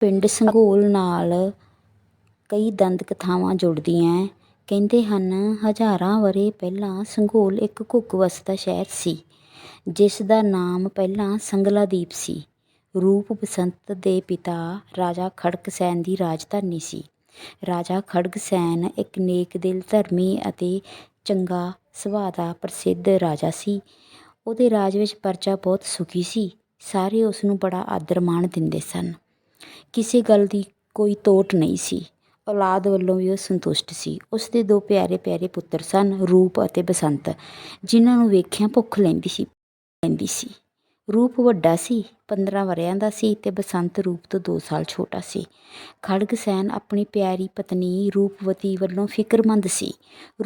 ਪਿੰਡ ਸੰਘੋਲ ਨਾਲ ਕਈ ਦੰਦ ਕਥਾਵਾਂ ਜੁੜਦੀਆਂ ਕਹਿੰਦੇ ਹਨ, ਹਜ਼ਾਰਾਂ ਵਰ੍ਹੇ ਪਹਿਲਾਂ ਸੰਘੋਲ ਇੱਕ ਘੁੱਗ ਵਸਦਾ ਸ਼ਹਿਰ ਸੀ, ਜਿਸ ਦਾ ਨਾਮ ਪਹਿਲਾਂ ਸੰਗਲਾਦੀਪ ਸੀ। ਰੂਪ ਬਸੰਤ ਦੇ ਪਿਤਾ ਰਾਜਾ ਖੜਕ ਸੈਨ ਦੀ ਰਾਜਧਾਨੀ ਸੀ। ਰਾਜਾ ਖੜਗ ਸੈਨ ਇੱਕ ਨੇਕ ਦਿਲ, ਧਰਮੀ ਅਤੇ ਚੰਗਾ ਸੁਭਾਅ ਦਾ ਪ੍ਰਸਿੱਧ ਰਾਜਾ ਸੀ। ਉਹਦੇ ਰਾਜ ਵਿੱਚ ਪਰਜਾ ਬਹੁਤ ਸੁਖੀ ਸੀ। ਸਾਰੇ ਉਸ ਨੂੰ ਬੜਾ ਆਦਰ ਮਾਣ ਦਿੰਦੇ ਸਨ। ਕਿਸੇ ਗੱਲ ਦੀ ਕੋਈ ਤੋਟ ਨਹੀਂ ਸੀ। ਔਲਾਦ ਵੱਲੋਂ ਵੀ ਉਹ ਸੰਤੁਸ਼ਟ ਸੀ। ਉਸ ਦੇ ਦੋ ਪਿਆਰੇ ਪਿਆਰੇ ਪੁੱਤਰ ਸਨ, ਰੂਪ ਅਤੇ ਬਸੰਤ, ਜਿਨ੍ਹਾਂ ਨੂੰ ਵੇਖਿਆ ਭੁੱਖ ਲੈਂਦੀ ਸੀ ਲੈਂਦੀ ਸੀ। ਰੂਪ ਵੱਡਾ ਸੀ 15 ਵਰ੍ਹਿਆਂ ਦਾ ਸੀ ਤੇ ਬਸੰਤ ਰੂਪ ਤੋਂ 2 ਸਾਲ ਛੋਟਾ ਸੀ। ਖੜਗਸੈਨ ਆਪਣੀ ਪਿਆਰੀ ਪਤਨੀ ਰੂਪਵਤੀ ਵੱਲੋਂ ਫਿਕਰਮੰਦ ਸੀ।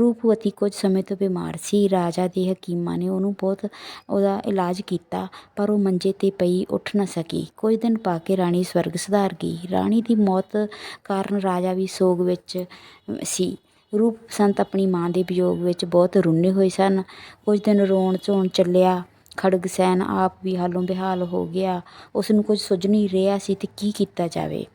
ਰੂਪਵਤੀ ਕੁਝ ਸਮੇਂ ਤੋਂ ਬਿਮਾਰ ਸੀ। ਰਾਜਾ ਦੇ ਹਕੀਮਾਂ ਨੇ ਉਹਨੂੰ ਬਹੁਤ ਉਹਦਾ ਇਲਾਜ ਕੀਤਾ, ਪਰ ਉਹ ਮੰਜੇ ਤੇ ਪਈ ਉੱਠ ਨਾ ਸਕੀ। ਕੁਝ ਦਿਨ ਪਾ ਕੇ ਰਾਣੀ ਸਵਰਗ ਸੁਧਾਰ ਗਈ। ਰਾਣੀ ਦੀ ਮੌਤ ਕਾਰਨ ਰਾਜਾ ਵੀ ਸੋਗ ਵਿੱਚ ਸੀ। ਰੂਪ ਬਸੰਤ ਆਪਣੀ ਮਾਂ ਦੇ ਵਿਯੋਗ ਵਿੱਚ ਬਹੁਤ ਰੁੰਨੇ ਹੋਏ ਸਨ। ਕੁਝ ਦਿਨ ਰੋਣ ਝੋਣ ਚੱਲਿਆ। ਖੜਗਸੈਨ ਆਪ ਵੀ ਹਾਲੋਂ ਬਿਹਾਲ ਹੋ ਗਿਆ। ਉਸ ਨੂੰ ਕੁਝ ਸੁੱਝ ਨਹੀਂ ਰਿਹਾ ਸੀ ਅਤੇ ਕੀ ਕੀਤਾ ਜਾਵੇ।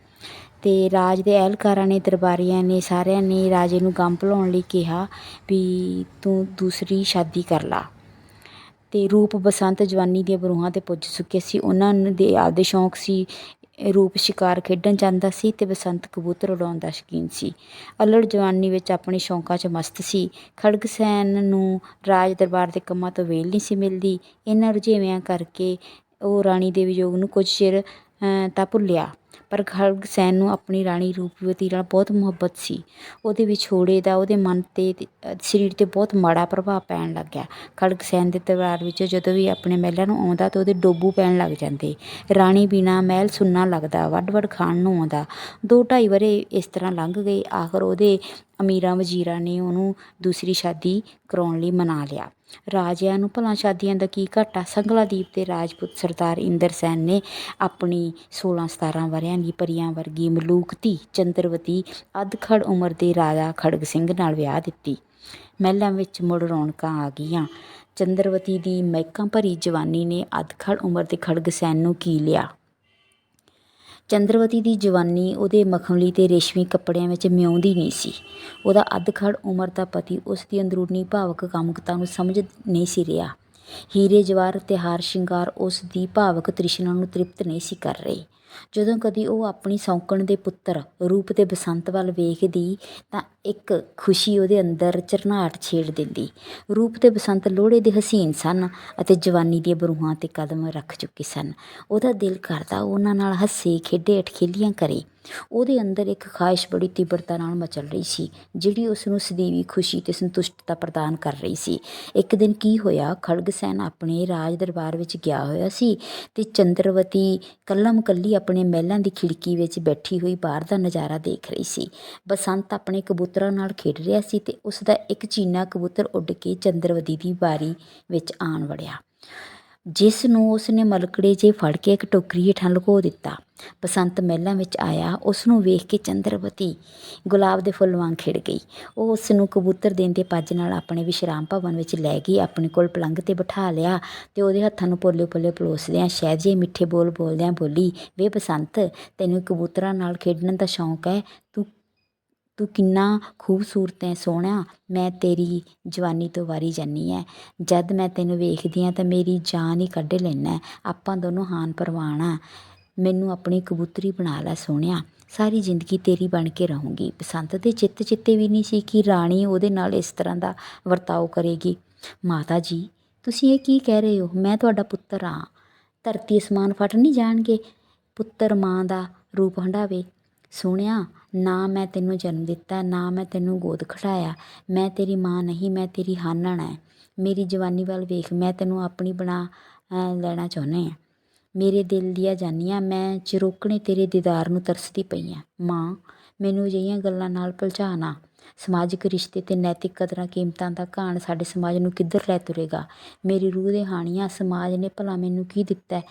ਅਤੇ ਰਾਜ ਦੇ ਅਹਿਲਕਾਰਾਂ ਨੇ, ਦਰਬਾਰੀਆਂ ਨੇ, ਸਾਰਿਆਂ ਨੇ ਰਾਜੇ ਨੂੰ ਗਮ ਭੁਲਾਉਣ ਲਈ ਕਿਹਾ ਵੀ ਤੂੰ ਦੂਸਰੀ ਸ਼ਾਦੀ ਕਰ ਲਾ। ਅਤੇ ਰੂਪ ਬਸੰਤ ਜਵਾਨੀ ਦੀਆਂ ਬਰੂਹਾਂ ਤੇ ਪੁੱਜ ਚੁੱਕੇ ਸੀ। ਉਹਨਾਂ ਦੇ ਆਪਦੇ ਸ਼ੌਂਕ ਸੀ ਰੂਪ ਸ਼ਿਕਾਰ ਖੇਡਣ ਜਾਂਦਾ ਸੀ ਅਤੇ ਬਸੰਤ ਕਬੂਤਰ ਉਡਾਉਣ ਦਾ ਸ਼ੌਕੀਨ ਸੀ। ਅੱਲੜ ਜਵਾਨੀ ਵਿੱਚ ਆਪਣੇ ਸ਼ੌਂਕਾਂ 'ਚ ਮਸਤ ਸੀ। ਖੜਗਸੈਨ ਨੂੰ ਰਾਜ ਦਰਬਾਰ ਦੇ ਕੰਮਾਂ ਤੋਂ ਵੇਲ ਨਹੀਂ ਸੀ ਮਿਲਦੀ। ਇਹਨਾਂ ਰੁਝੇਵਿਆਂ ਕਰਕੇ ਉਹ ਰਾਣੀ ਦੇ ਵਿਯੋਗ ਨੂੰ ਕੁਝ ਚਿਰ ਤਾਂ ਭੁੱਲਿਆ। ਪਰ ਖੜਗਸੈਨ ਨੂੰ ਆਪਣੀ ਰਾਣੀ ਰੂਪਵਤੀ ਨਾਲ ਬਹੁਤ ਮੁਹੱਬਤ ਸੀ। ਉਹਦੇ ਵਿਛੋੜੇ ਦਾ, ਉਹਦੇ ਮਨ ਤੇ, ਸਰੀਰ ਤੇ ਬਹੁਤ ਮਾੜਾ ਪ੍ਰਭਾਵ ਪੈਣ ਲੱਗ ਗਿਆ ਖੜਗ ਦੇ ਦਰਬਾਰ ਵਿੱਚ ਜਦੋਂ ਵੀ ਆਪਣੇ ਮਹਿਲਾਂ ਨੂੰ ਆਉਂਦਾ ਤਾਂ ਉਹਦੇ ਡੋਬੂ ਪੈਣ ਲੱਗ ਜਾਂਦੇ। ਰਾਣੀ ਬਿਨਾਂ ਮਹਿਲ ਸੁੰਨਾ ਲੱਗਦਾ ਵੱਡ ਵੱਡ ਖਾਣ ਨੂੰ ਆਉਂਦਾ। ਦੋ ਢਾਈ ਵਰ੍ਹੇ ਇਸ ਤਰ੍ਹਾਂ ਲੰਘ ਗਏ। ਆਖਰ ਉਹਦੇ ਅਮੀਰਾਂ ਵਜ਼ੀਰਾਂ ਨੇ ਉਹਨੂੰ ਦੂਸਰੀ ਸ਼ਾਦੀ ਕਰਾਉਣ ਲਈ ਮਨਾ ਲਿਆ। ਰਾਜਿਆਂ ਨੂੰ, ਭਲਾ ਸ਼ਾਦੀਆਂ ਦਾ ਕੀ ਘਾਟਾ? ਸੰਗਲਾਦੀਪ ਦੇ ਰਾਜਪੂਤ ਸਰਦਾਰ ਇੰਦਰ ਸੈਨ ਨੇ ਆਪਣੀ 16 17 ਵਰਿਆਂ ਦੀ ਪਰੀਆਂ ਵਰਗੀ ਮਲੂਕ ਧੀ ਚੰਦਰਵਤੀ ਅਧਖੜ ਉਮਰ ਦੇ ਰਾਜਾ ਖੜਗ ਸਿੰਘ ਨਾਲ ਵਿਆਹ ਦਿੱਤੀ। ਮਹਿਲਾਂ ਵਿੱਚ ਮੁੜ ਰੌਣਕਾਂ ਆ ਗਈਆਂ। ਚੰਦਰਵਤੀ ਦੀ ਮਹਿਕਾਂ ਭਰੀ ਜਵਾਨੀ ਨੇ ਅਧਖੜ ਉਮਰ ਦੇ ਖੜਗ ਸੈਨ ਨੂੰ ਕੀ ਲਿਆ? ਚੰਦਰਵਤੀ ਦੀ ਜਵਾਨੀ ਉਹਦੇ ਮਖਮਲੀ ਤੇ ਰੇਸ਼ਮੀ ਕੱਪੜਿਆਂ ਵਿੱਚ ਮਿਉਂਦੀ ਨਹੀਂ ਸੀ। ਉਹਦਾ ਅਧਖੜ ਉਮਰ ਦਾ ਪਤੀ ਉਸ ਦੀ ਅੰਦਰੂਨੀ ਭਾਵਕ ਕਾਮੁਕਤਾ ਨੂੰ ਸਮਝ ਨਹੀਂ ਸੀ ਰਿਹਾ। ਹੀਰੇ ਜਵਾਹਰ ਤੇ ਹਾਰ ਸ਼ਿੰਗਾਰ ਉਸ ਦੀ ਭਾਵਕ ਤ੍ਰਿਸ਼ਨਾ ਨੂੰ ਤ੍ਰਿਪਤ ਨਹੀਂ ਸੀ ਕਰ ਰਹੇ। ਜਦੋਂ ਕਦੀ ਉਹ ਆਪਣੀ ਸੌਂਕਣ ਦੇ ਪੁੱਤਰ ਰੂਪ ਤੇ ਬਸੰਤ ਵੱਲ ਵੇਖਦੀ, ਤਾਂ ਇੱਕ ਖੁਸ਼ੀ ਉਹਦੇ ਅੰਦਰ ਝਰਨਾਟ ਛੇੜ ਦਿੰਦੀ। ਰੂਪ ਤੇ ਬਸੰਤ ਲੋਹੜੇ ਦੇ ਹਸੀਨ ਸਨ ਅਤੇ ਜਵਾਨੀ ਦੀਆਂ ਬਰੂਹਾਂ ਤੇ ਕਦਮ ਰੱਖ ਚੁੱਕੇ ਸਨ। ਉਹਦਾ ਦਿਲ ਕਰਦਾ ਉਹਨਾਂ ਨਾਲ ਹੱਸੇ, ਖੇਡੇ, ਅਠਖੇਲੀਆਂ ਕਰੇ। ਉਹਦੇ ਅੰਦਰ ਇੱਕ ਖਾਹਿਸ਼ ਬੜੀ ਤੀਬਰਤਾ ਨਾਲ ਮਚਲ ਰਹੀ ਸੀ, ਜਿਹੜੀ ਉਸ ਨੂੰ ਸਦੀਵੀ ਖੁਸ਼ੀ ਤੇ ਸੰਤੁਸ਼ਟਤਾ ਪ੍ਰਦਾਨ ਕਰ ਰਹੀ ਸੀ। ਇੱਕ ਦਿਨ ਕੀ ਹੋਇਆ, ਖੜਗਸੈਨ ਆਪਣੇ ਰਾਜ ਦਰਬਾਰ ਵਿੱਚ ਗਿਆ ਹੋਇਆ ਸੀ ਤੇ ਚੰਦਰਵਤੀ ਕੱਲਮ ਕੱਲੀ ਆਪਣੇ ਮਹਿਲਾਂ ਦੀ ਖਿੜਕੀ ਵਿੱਚ ਬੈਠੀ ਹੋਈ ਬਾਹਰ ਦਾ ਨਜ਼ਾਰਾ ਦੇਖ ਰਹੀ ਸੀ। ਬਸੰਤ ਆਪਣੇ ਕਬੂਤਰਾਂ ਨਾਲ ਖੇਡ ਰਿਹਾ ਸੀ ਤੇ ਉਸ ਦਾ ਇੱਕ ਚੀਨਾ ਕਬੂਤਰ ਉੱਡ ਕੇ ਚੰਦਰਵਤੀ ਦੀ ਬਾਰੀ ਵਿੱਚ ਆਣ ਵੜਿਆ। ਜਿਸ ਨੂੰ ਉਸ ਨੇ ਮਲਕੜੇ 'ਚ ਫੜ ਕੇ ਇੱਕ ਟੋਕਰੀ ਹੇਠਾਂ ਲੁਕੋ ਦਿੱਤਾ। ਬਸੰਤ ਮਹਿਲਾਂ ਵਿੱਚ ਆਇਆ ਉਸ ਨੂੰ ਵੇਖ ਕੇ ਚੰਦਰਵਤੀ ਗੁਲਾਬ ਦੇ ਫੁੱਲ ਵਾਂਗ ਖਿੜ ਗਈ। ਉਹ ਉਸ ਨੂੰ ਕਬੂਤਰ ਦੇਣ ਦੇ ਪੱਜ ਨਾਲ ਆਪਣੇ ਵਿਸ਼ਰਾਮ ਭਵਨ ਵਿੱਚ ਲੈ ਗਈ, ਆਪਣੇ ਕੋਲ ਪਲੰਗ ਤੇ ਬਿਠਾ ਲਿਆ ਤੇ ਉਹਦੇ ਹੱਥਾਂ ਨੂੰ ਪੋਲੇ ਪੋਲੇ ਪਲੋਸਦਿਆਂ ਸ਼ਹਿਜੇ ਮਿੱਠੇ ਬੋਲ ਬੋਲਦਿਆਂ ਬੋਲੀ, ਵੇ ਬਸੰਤ, ਤੈਨੂੰ ਕਬੂਤਰਾਂ ਨਾਲ ਖੇਡਣ ਦਾ ਸ਼ੌਂਕ ਹੈ? ਤੂੰ ਤੂੰ ਕਿੰਨਾ ਖੂਬਸੂਰਤ ਹੈ ਸੋਹਣਾ, ਮੈਂ ਤੇਰੀ ਜਵਾਨੀ ਤੋਂ ਵਾਰੀ ਜਾਨੀ ਐ। ਜਦ ਮੈਂ ਤੈਨੂੰ ਵੇਖਦੀ ਹਾਂ ਤਾਂ ਮੇਰੀ ਜਾਨ ਹੀ ਕੱਢ ਲੈਣਾ ਆਪਾਂ ਦੋਨੋਂ ਹਾਨ ਪਰਵਾਣਾ ਮੈਨੂੰ ਆਪਣੀ ਕਬੂਤਰੀ ਬਣਾ ਲੈ ਸੋਹਣਿਆ। ਸਾਰੀ ਜ਼ਿੰਦਗੀ ਤੇਰੀ ਬਣ ਕੇ ਰਹੂੰਗੀ। ਬਸੰਤ ਦੇ ਚਿੱਤ ਚਿੱਤੇ ਵੀ ਨਹੀਂ ਸੀ ਕਿ ਰਾਣੀ ਉਹਦੇ ਨਾਲ ਇਸ ਤਰ੍ਹਾਂ ਦਾ ਵਰਤਾਓ ਕਰੇਗੀ। ਮਾਤਾ ਜੀ, ਤੁਸੀਂ ਇਹ ਕੀ ਕਹਿ ਰਹੇ ਹੋ? ਮੈਂ ਤੁਹਾਡਾ ਪੁੱਤਰ ਹਾਂ ਧਰਤੀ ਅਸਮਾਨ ਫਟ ਨਹੀਂ ਜਾਣਗੇ? ਪੁੱਤਰ ਮਾਂ ਦਾ ਰੂਪ ਹੰਡਾਵੇ ਸੋਹਣਿਆ ਨਾ ਮੈਂ ਤੈਨੂੰ ਜਨਮ ਦਿੱਤਾ, ਨਾ ਮੈਂ ਤੈਨੂੰ ਗੋਦ ਖੜਾਇਆ। ਮੈਂ ਤੇਰੀ ਮਾਂ ਨਹੀਂ, ਮੈਂ ਤੇਰੀ ਹਾਨਣ ਹੈ ਮੇਰੀ ਜਵਾਨੀ ਵੱਲ ਵੇਖ, ਮੈਂ ਤੈਨੂੰ ਆਪਣੀ ਬਣਾ ਲੈਣਾ ਚਾਹੁੰਦੀ ਹਾਂ ਮੇਰੇ ਦਿਲ ਦੀਆਂ ਜਾਨੀਆਂ, ਮੈਂ ਚਿਰੋਕਣੇ ਤੇਰੇ ਦੀਦਾਰ ਨੂੰ ਤਰਸਦੀ ਪਈ ਹਾਂ ਮਾਂ, ਮੈਨੂੰ ਅਜਿਹੀਆਂ ਗੱਲਾਂ ਨਾਲ ਭੁਲਝਾ ਨਾ। ਸਮਾਜਿਕ ਰਿਸ਼ਤੇ ਤੇ ਨੈਤਿਕ ਕਦਰਾਂ ਕੀਮਤਾਂ ਦਾ ਘਾਣ ਸਾਡੇ ਸਮਾਜ ਨੂੰ ਕਿੱਧਰ ਲੈ ਤੁਰੇਗਾ? ਮੇਰੀ ਰੂਹ ਦੇ ਹਾਣੀਆਂ, ਸਮਾਜ ਨੇ ਭਲਾ ਮੈਨੂੰ ਕੀ ਦਿੱਤਾ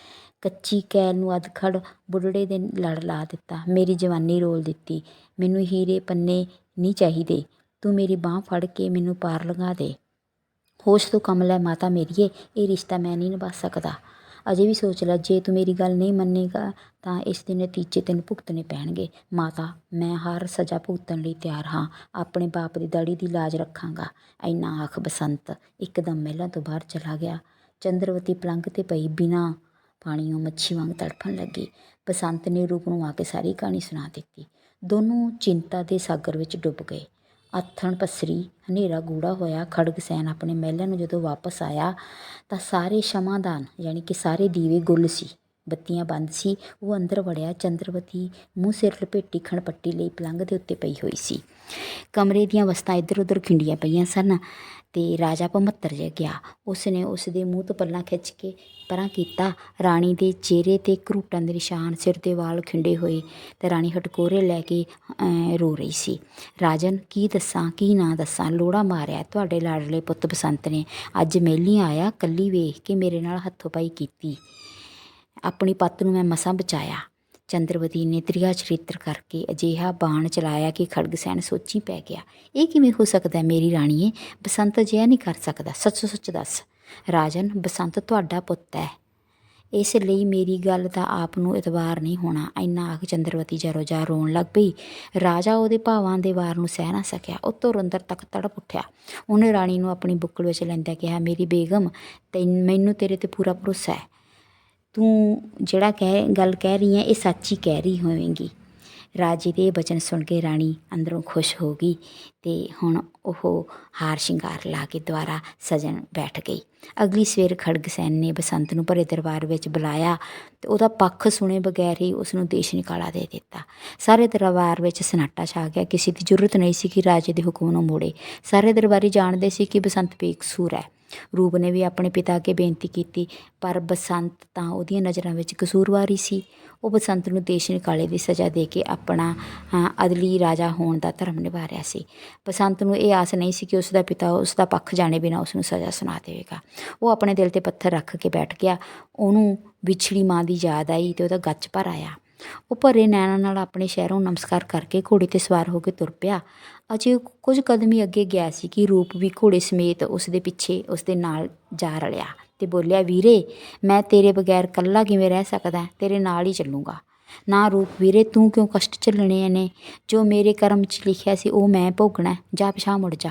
ਕੱਚੀ ਕੈਲ ਨੂੰ ਅਧਖੜ ਬੁੱਢੜੇ ਦੇ ਲੜ ਲਾ ਦਿੱਤਾ। ਮੇਰੀ ਜਵਾਨੀ ਰੋਲ ਦਿੱਤੀ। ਮੈਨੂੰ ਹੀਰੇ ਪੰਨੇ ਨਹੀਂ ਚਾਹੀਦੇ। ਤੂੰ ਮੇਰੀ ਬਾਹ ਫੜ ਕੇ ਮੈਨੂੰ ਪਾਰ ਲੰਘਾ ਦੇ। ਹੋਸ਼ ਤੋਂ ਕੰਮ ਲੈ ਮਾਤਾ ਮੇਰੀਏ। ਇਹ ਰਿਸ਼ਤਾ ਮੈਂ ਨਹੀਂ ਨਿਭਾ ਸਕਦਾ। ਅਜੇ ਵੀ ਸੋਚ ਲੈ, ਜੇ ਤੂੰ ਮੇਰੀ ਗੱਲ ਨਹੀਂ ਮੰਨੇਗਾ ਤਾਂ ਇਸ ਦੇ ਨਤੀਜੇ ਤੈਨੂੰ ਭੁਗਤਣੇ ਪੈਣਗੇ। ਮਾਤਾ, ਮੈਂ ਹਰ ਸਜ਼ਾ ਭੁਗਤਣ ਲਈ ਤਿਆਰ ਹਾਂ। ਆਪਣੇ ਬਾਪ ਦੀ ਦਾੜੀ ਦੀ ਲਾਜ ਰੱਖਾਂਗਾ। ਇੰਨਾ ਆਖ ਬਸੰਤ, ਇੱਕਦਮ ਮਹਿਲਾਂ ਤੋਂ ਬਾਹਰ ਚਲਾ ਗਿਆ। ਚੰਦਰਵਤੀ ਪਲੰਘ ਤੇ ਪਈ ਬਿਨਾਂ ਪਾਣੀੋਂ ਮੱਛੀ ਵਾਂਗ ਤੜਫਣ ਲੱਗੀ। ਬਸੰਤ ਨੇ ਰੂਪ ਨੂੰ ਆ ਕੇ ਸਾਰੀ ਕਹਾਣੀ ਸੁਣਾ ਦਿੱਤੀ। ਦੋਨੋਂ ਚਿੰਤਾ ਦੇ ਸਾਗਰ ਵਿੱਚ ਡੁੱਬ ਗਏ। ਆਥਣ ਪੱਸਰੀ, ਹਨੇਰਾ ਗੂੜ੍ਹਾ ਹੋਇਆ, ਖੜਗ ਆਪਣੇ ਮਹਿਲਾਂ ਨੂੰ ਜਦੋਂ ਵਾਪਸ ਆਇਆ ਤਾਂ ਸਾਰੇ ਸ਼ਮਾਦਾਨ, ਯਾਨੀ ਕਿ ਸਾਰੇ ਦੀਵੇ ਗੁੱਲ ਸੀ। ਬੱਤੀਆਂ ਬੰਦ ਸੀ। ਉਹ ਅੰਦਰ ਵੜਿਆ, ਚੰਦਰਵਤੀ ਮੂੰਹ ਸਿਰ ਲਪੇਟੀ ਖਣਪੱਟੀ ਲਈ ਪਲੰਘ ਦੇ ਉੱਤੇ ਪਈ ਹੋਈ ਸੀ। ਕਮਰੇ ਦੀਆਂ ਵਸਤਾਂ ਇੱਧਰ ਉੱਧਰ ਖਿੰਡੀਆਂ ਪਈਆਂ ਸਨ ਤੇ ਰਾਜਾ ਭਮੱਤਰ ਜਿਹਾ ਗਿਆ। ਉਸ ਨੇ ਉਸ ਦੇ ਮੂੰਹ ਤੋਂ ਪੱਲਾ ਖਿੱਚ ਕੇ ਪਰਾਂ ਕੀਤਾ। ਰਾਣੀ ਦੇ ਚਿਹਰੇ ਤੇ ਘਰੂਟਾਂ ਦੇ ਨਿਸ਼ਾਨ ਸਿਰ ਦੇ ਵਾਲ ਖਿੰਡੇ ਹੋਏ ਤੇ ਰਾਣੀ ਹਟਕੋਰੇ ਲੈ ਕੇ ਰੋ ਰਹੀ ਸੀ। ਰਾਜਨ, ਕੀ ਦੱਸਾਂ, ਕੀ ਨਾ ਦੱਸਾਂ? ਲੋੜਾ ਮਾਰਿਆ, ਤੁਹਾਡੇ ਲਾਡਲੇ ਪੁੱਤ ਬਸੰਤ ਨੇ। ਅੱਜ ਮੇਲੀ ਆਇਆ, ਕੱਲੀ ਵੇਖ ਕੇ ਮੇਰੇ ਨਾਲ ਹੱਥੋਂ ਪਾਈ ਕੀਤੀ। ਆਪਣੀ ਪੱਤ ਨੂੰ ਮੈਂ ਮਸਾਂ ਬਚਾਇਆ। ਚੰਦਰਵਤੀ ਨੇ ਤ੍ਰਿਆ ਚਰਿੱਤਰ ਕਰਕੇ ਅਜਿਹਾ ਬਾਣ ਚਲਾਇਆ ਕਿ ਖੜਗਸੈਨ ਸੋਚੀ ਪੈ ਗਿਆ, ਇਹ ਕਿਵੇਂ ਹੋ ਸਕਦਾ ਹੈ ਮੇਰੀ ਰਾਣੀਏ? ਬਸੰਤ ਅਜਿਹਾ ਨਹੀਂ ਕਰ ਸਕਦਾ। ਸੱਚ ਸੱਚ ਦੱਸ। ਰਾਜਨ, ਬਸੰਤ ਤੁਹਾਡਾ ਪੁੱਤ ਹੈ। ਇਸ ਲਈ ਮੇਰੀ ਗੱਲ ਦਾ ਆਪ ਨੂੰ ਇਤਬਾਰ ਨਹੀਂ ਹੋਣਾ। ਇੰਨਾ ਆਖ ਚੰਦਰਵਤੀ ਜਰੋ ਜਾ ਰੋਣ ਲੱਗ ਪਈ। ਰਾਜਾ ਉਹਦੇ ਭਾਵਾਂ ਦੇ ਵਾਰ ਨੂੰ ਸਹਿ ਨਾ ਸਕਿਆ। ਉਹ ਤੋਂ ਅੰਦਰ ਤੱਕ ਤੜਪ ਉੱਠਿਆ। ਉਹਨੇ ਰਾਣੀ ਨੂੰ ਆਪਣੀ ਬੁੱਕਲ ਵਿੱਚ ਲੈਂਦਿਆਂ ਕਿਹਾ, ਮੇਰੀ ਬੇਗਮ ਤੇ ਮੈਨੂੰ ਤੇਰੇ ਤੇ ਪੂਰਾ ਭਰੋਸਾ ਹੈ। ਤੂੰ ਜਿਹੜਾ ਕਹਿ, ਗੱਲ ਕਹਿ ਰਹੀ ਹੈ, ਇਹ ਸੱਚ ਹੀ ਕਹਿ ਰਹੀ ਹੋਵੇਂਗੀ। ਰਾਜੇ ਦੇ ਬਚਨ ਸੁਣ ਕੇ ਰਾਣੀ ਅੰਦਰੋਂ ਖੁਸ਼ ਹੋ ਗਈ ਤੇ ਹੁਣ ਉਹ ਹਾਰ ਸ਼ਿੰਗਾਰ ਲਾ ਕੇ ਦੁਆਰਾ ਸਜਣ ਬੈਠ ਗਈ। ਅਗਲੀ ਸਵੇਰ ਖੜਗਸੈਨ ਨੇ ਬਸੰਤ ਨੂੰ ਭਰੇ ਦਰਬਾਰ ਵਿੱਚ ਬੁਲਾਇਆ ਤੇ ਉਹਦਾ ਪੱਖ ਸੁਣੇ ਬਗੈਰ ਹੀ ਉਸ ਨੂੰ ਦੇਸ਼ ਨਿਕਾਲਾ ਦੇ ਦਿੱਤਾ। ਸਾਰੇ ਦਰਬਾਰ ਵਿੱਚ ਸਨਾਟਾ ਛਾ ਗਿਆ, ਕਿਸੇ ਦੀ ਜ਼ਰੂਰਤ ਨਹੀਂ ਸੀ ਕਿ ਰਾਜੇ ਦੇ ਹੁਕਮ ਨੂੰ ਮੋੜੇ। ਸਾਰੇ ਦਰਬਾਰੀ ਜਾਣਦੇ ਸੀ ਕਿ ਬਸੰਤ ਬੇਕਸੂਰ ਹੈ। ਰੂਪ ਨੇ ਵੀ ਆਪਣੇ ਪਿਤਾ ਅੱਗੇ ਬੇਨਤੀ ਕੀਤੀ, ਪਰ ਬਸੰਤ ਤਾਂ ਉਹਦੀਆਂ ਨਜ਼ਰਾਂ ਵਿੱਚ ਕਸੂਰਵਾਰੀ ਸੀ। ਉਹ ਬਸੰਤ ਨੂੰ ਦੇਸ਼ ਨਿਕਾਲੇ ਦੀ ਸਜ਼ਾ ਦੇ ਕੇ ਆਪਣਾ ਅਦਲੀ ਰਾਜਾ ਹੋਣ ਦਾ ਧਰਮ ਨਿਭਾ ਰਿਹਾ ਸੀ। ਬਸੰਤ ਨੂੰ ਇਹ ਆਸ ਨਹੀਂ ਸੀ ਕਿ ਉਸ ਦਾ ਪਿਤਾ ਉਸ ਦਾ ਪੱਖ ਜਾਣੇ ਬਿਨਾ ਉਸ ਨੂੰ ਸਜ਼ਾ ਸੁਣਾ ਦੇਵੇਗਾ। ਉਹ ਆਪਣੇ ਦਿਲ ਤੇ ਪੱਥਰ ਰੱਖ ਕੇ ਬੈਠ ਗਿਆ। ਉਹਨੂੰ ਵਿਛੜੀ ਮਾਂ ਦੀ ਯਾਦ ਆਈ ਤੇ ਉਹਦਾ ਗੱਚ ਭਰ ਆਇਆ। ਉਹ ਭਰੇ ਨੈਣਾਂ ਨਾਲ ਆਪਣੇ ਸ਼ਹਿਰੋਂ ਨਮਸਕਾਰ ਕਰਕੇ ਘੋੜੇ ਤੇ ਸਵਾਰ ਹੋ ਕੇ ਤੁਰ ਪਿਆ। ਅਜੇ ਕੁਝ ਕਦਮ ਹੀ ਅੱਗੇ ਗਿਆ ਸੀ ਕਿ ਰੂਪ ਵੀ ਘੋੜੇ ਸਮੇਤ ਉਸ ਦੇ ਪਿੱਛੇ ਉਸ ਦੇ ਨਾਲ ਜਾ ਰਲਿਆ ਅਤੇ ਬੋਲਿਆ, ਵੀਰੇ, ਮੈਂ ਤੇਰੇ ਬਗੈਰ ਇਕੱਲਾ ਕਿਵੇਂ ਰਹਿ ਸਕਦਾ? ਤੇਰੇ ਨਾਲ ਹੀ ਚੱਲੂੰਗਾ। ਨਾ ਰੂਪ ਵੀਰੇ, ਤੂੰ ਕਿਉਂ ਕਸ਼ਟ ਝੱਲਣੇ ਨੇ ਜੋ ਮੇਰੇ ਕਰਮ 'ਚ ਲਿਖਿਆ ਸੀ, ਉਹ ਮੈਂ ਭੋਗਣਾ ਹੈ। ਜਾ ਪਿਛਾਂ ਮੁੜ ਜਾ।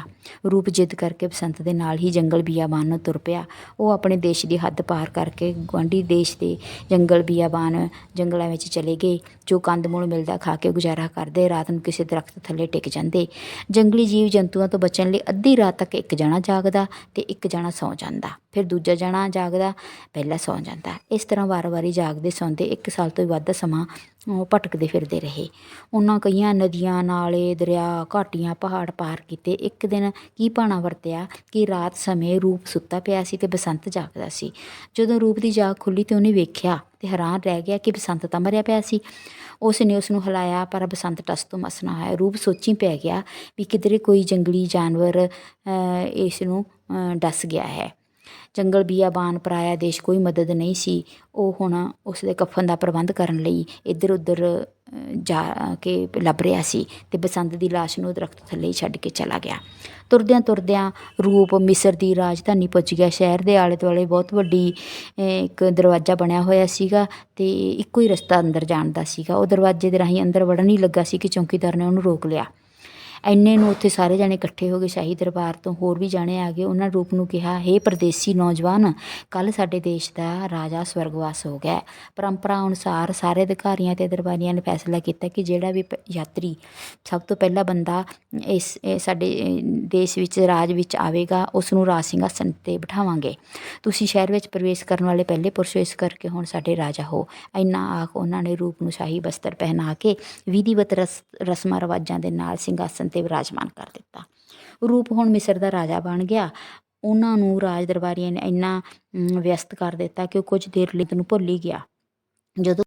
ਰੂਪ ਜਿੱਦ ਕਰਕੇ ਬਸੰਤ ਦੇ ਨਾਲ ਹੀ ਜੰਗਲ ਬੀਆਬਾਨ ਨੂੰ ਤੁਰ ਪਿਆ। ਉਹ ਆਪਣੇ ਦੇਸ਼ ਦੀ ਹੱਦ ਪਾਰ ਕਰਕੇ ਗੁਆਂਢੀ ਦੇਸ਼ ਦੇ ਜੰਗਲ ਬੀਆਬਾਨ ਜੰਗਲਾਂ ਵਿੱਚ ਚਲੇ ਗਏ। ਜੋ ਕੰਦਮੂਲ ਮਿਲਦਾ ਖਾ ਕੇ ਗੁਜ਼ਾਰਾ ਕਰਦੇ, ਰਾਤ ਨੂੰ ਕਿਸੇ ਦਰਖਤ ਥੱਲੇ ਟਿਕ ਜਾਂਦੇ। ਜੰਗਲੀ ਜੀਵ ਜੰਤੂਆਂ ਤੋਂ ਬਚਣ ਲਈ ਅੱਧੀ ਰਾਤ ਤੱਕ ਇੱਕ ਜਣਾ ਜਾਗਦਾ ਤੇ ਇੱਕ ਜਣਾ ਸੌਂ ਜਾਂਦਾ। ਫਿਰ ਦੂਜਾ ਜਣਾ ਜਾਗਦਾ, ਪਹਿਲਾਂ ਸੌਂ ਜਾਂਦਾ। ਇਸ ਤਰ੍ਹਾਂ ਵਾਰ-ਵਾਰੀ ਜਾਗਦੇ ਸੌਂਦੇ ਇੱਕ ਸਾਲ ਤੋਂ ਵੀ ਵੱਧ ਸਮਾਂ ਉਹ ਭਟਕਦੇ ਫਿਰਦੇ ਰਹੇ। ਉਹਨਾਂ ਕਈਆਂ ਨਦੀਆਂ ਨਾਲੇ, ਦਰਿਆ ਘਾਟੀਆਂ ਪਹਾੜ ਪਾਰ ਕੀਤੇ। ਇੱਕ ਦਿਨ ਕੀ ਭਾਣਾ ਵਰਤਿਆ ਕਿ ਰਾਤ ਸਮੇਂ ਰੂਪ ਸੁੱਤਾ ਪਿਆ ਸੀ ਤੇ ਬਸੰਤ ਜਾਗਦਾ ਸੀ। ਜਦੋਂ ਰੂਪ ਦੀ ਜਾਗ ਖੁੱਲੀ ਤੇ ਉਹਨੇ ਵੇਖਿਆ ਤੇ ਹੈਰਾਨ ਰਹਿ ਗਿਆ ਕਿ ਬਸੰਤ ਤਾਂ ਮਰਿਆ ਪਿਆ ਸੀ। ਉਸ ਨੇ ਉਸ ਨੂੰ ਹਿਲਾਇਆ, ਪਰ ਬਸੰਤ ਟਸ ਤੋਂ ਮਸ ਨਾ ਹੋਇਆ ਰੂਪ ਸੋਚੀ ਪੈ ਗਿਆ ਵੀ ਕਿਧਰੇ ਕੋਈ ਜੰਗਲੀ ਜਾਨਵਰ ਇਸ ਨੂੰ ਡਸ ਗਿਆ ਹੈ। ਜੰਗਲ ਬੀਆਬਾਨ ਪਰਾਇਆ ਦੇਸ਼ ਕੋਈ ਮਦਦ ਨਹੀਂ ਸੀ। ਉਹ ਹੁਣ ਉਸ ਦੇ ਕਫਨ ਦਾ ਪ੍ਰਬੰਧ ਕਰਨ ਲਈ ਇੱਧਰ ਉੱਧਰ ਜਾ ਕੇ ਲੱਭ ਰਿਹਾ ਸੀ ਤੇ ਬਸੰਤ ਦੀ ਲਾਸ਼ ਨੂੰ ਦਰਖਤ ਥੱਲੇ ਹੀ ਛੱਡ ਕੇ ਚਲਾ ਗਿਆ। ਤੁਰਦਿਆਂ ਤੁਰਦਿਆਂ ਰੂਪ ਮਿਸਰ ਦੀ ਰਾਜਧਾਨੀ ਪਹੁੰਚ ਗਿਆ। ਸ਼ਹਿਰ ਦੇ ਆਲੇ ਦੁਆਲੇ ਬਹੁਤ ਵੱਡੀ ਇੱਕ ਦਰਵਾਜ਼ਾ ਬਣਿਆ ਹੋਇਆ ਸੀਗਾ ਤੇ ਇੱਕੋ ਹੀ ਰਸਤਾ ਅੰਦਰ ਜਾਣ ਦਾ ਸੀਗਾ। ਉਹ ਦਰਵਾਜ਼ੇ ਦੇ ਰਾਹੀਂ ਅੰਦਰ ਵੜਨ ਹੀ ਲੱਗਾ ਸੀ ਕਿ ਚੌਕੀਦਾਰ ਨੇ ਉਹਨੂੰ ਰੋਕ ਲਿਆ। ਐਨੇ ਨੂੰ ਉੱਥੇ ਸਾਰੇ ਜਾਣੇ ਇਕੱਠੇ ਹੋ ਗਏ ਸ਼ਾਹੀ ਦਰਬਾਰ ਤੋਂ ਹੋਰ ਵੀ ਜਾਣੇ ਆ ਗਏ। ਉਹਨਾਂ ਰੂਪ ਨੂੰ ਕਿਹਾ ਹੇ ਪਰਦੇਸੀ ਨੌਜਵਾਨ ਕੱਲ ਸਾਡੇ ਦੇਸ਼ ਦਾ ਰਾਜਾ ਸਵਰਗਵਾਸ ਹੋ ਗਿਆ ਪਰੰਪਰਾ ਅਨੁਸਾਰ ਸਾਰੇ ਅਧਿਕਾਰੀਆਂ ਤੇ ਦਰਬਾਰੀਆਂ ਨੇ ਫੈਸਲਾ ਕੀਤਾ ਕਿ ਜਿਹੜਾ ਵੀ ਪ- ਯਾਤਰੀ ਸਭ ਤੋਂ ਪਹਿਲਾ ਬੰਦਾ ਇਸ ਸਾਡੇ ਦੇਸ਼ ਵਿੱਚ ਰਾਜ ਵਿੱਚ ਆਵੇਗਾ ਉਸ ਨੂੰ ਰਾਜ ਸਿੰਘਾਸਨ ਤੇ ਬਿਠਾਵਾਂਗੇ। ਤੁਸੀਂ ਸ਼ਹਿਰ ਵਿੱਚ ਪ੍ਰਵੇਸ਼ ਕਰਨ ਵਾਲੇ ਪਹਿਲੇ ਪੁਰਸ਼ ਹੋ, ਇਸ ਕਰਕੇ ਹੁਣ ਸਾਡੇ ਰਾਜਾ ਹੋ। ਇੰਨਾ ਆਖ ਉਹਨਾਂ ਨੇ ਰੂਪ ਨੂੰ ਸ਼ਾਹੀ ਬਸਤਰ ਪਹਿਨਾ ਕੇ ਵਿਧੀਵਤ ਰਸ ਰਸਮਾਂ ਰਿਵਾਜਾਂ ਦੇ ਨਾਲ ਸਿੰਘਾਸਨ ਤੇ ਵਿਰਾਜਮਾਨ ਕਰ ਦਿੱਤਾ। ਰੂਪ ਹੁਣ ਮਿਸਰ ਦਾ ਰਾਜਾ ਬਣ ਗਿਆ। ਉਹਨਾਂ ਨੂੰ ਰਾਜ ਦਰਬਾਰੀਆਂ ਨੇ ਇੰਨਾ ਅਮ, ਵਿਅਸਤ ਕਰ ਦਿੱਤਾ ਕਿ ਉਹ ਕੁਝ ਦੇਰ ਲਈ ਨੂੰ ਭੁੱਲ ਹੀ ਗਿਆ। ਜਦੋਂ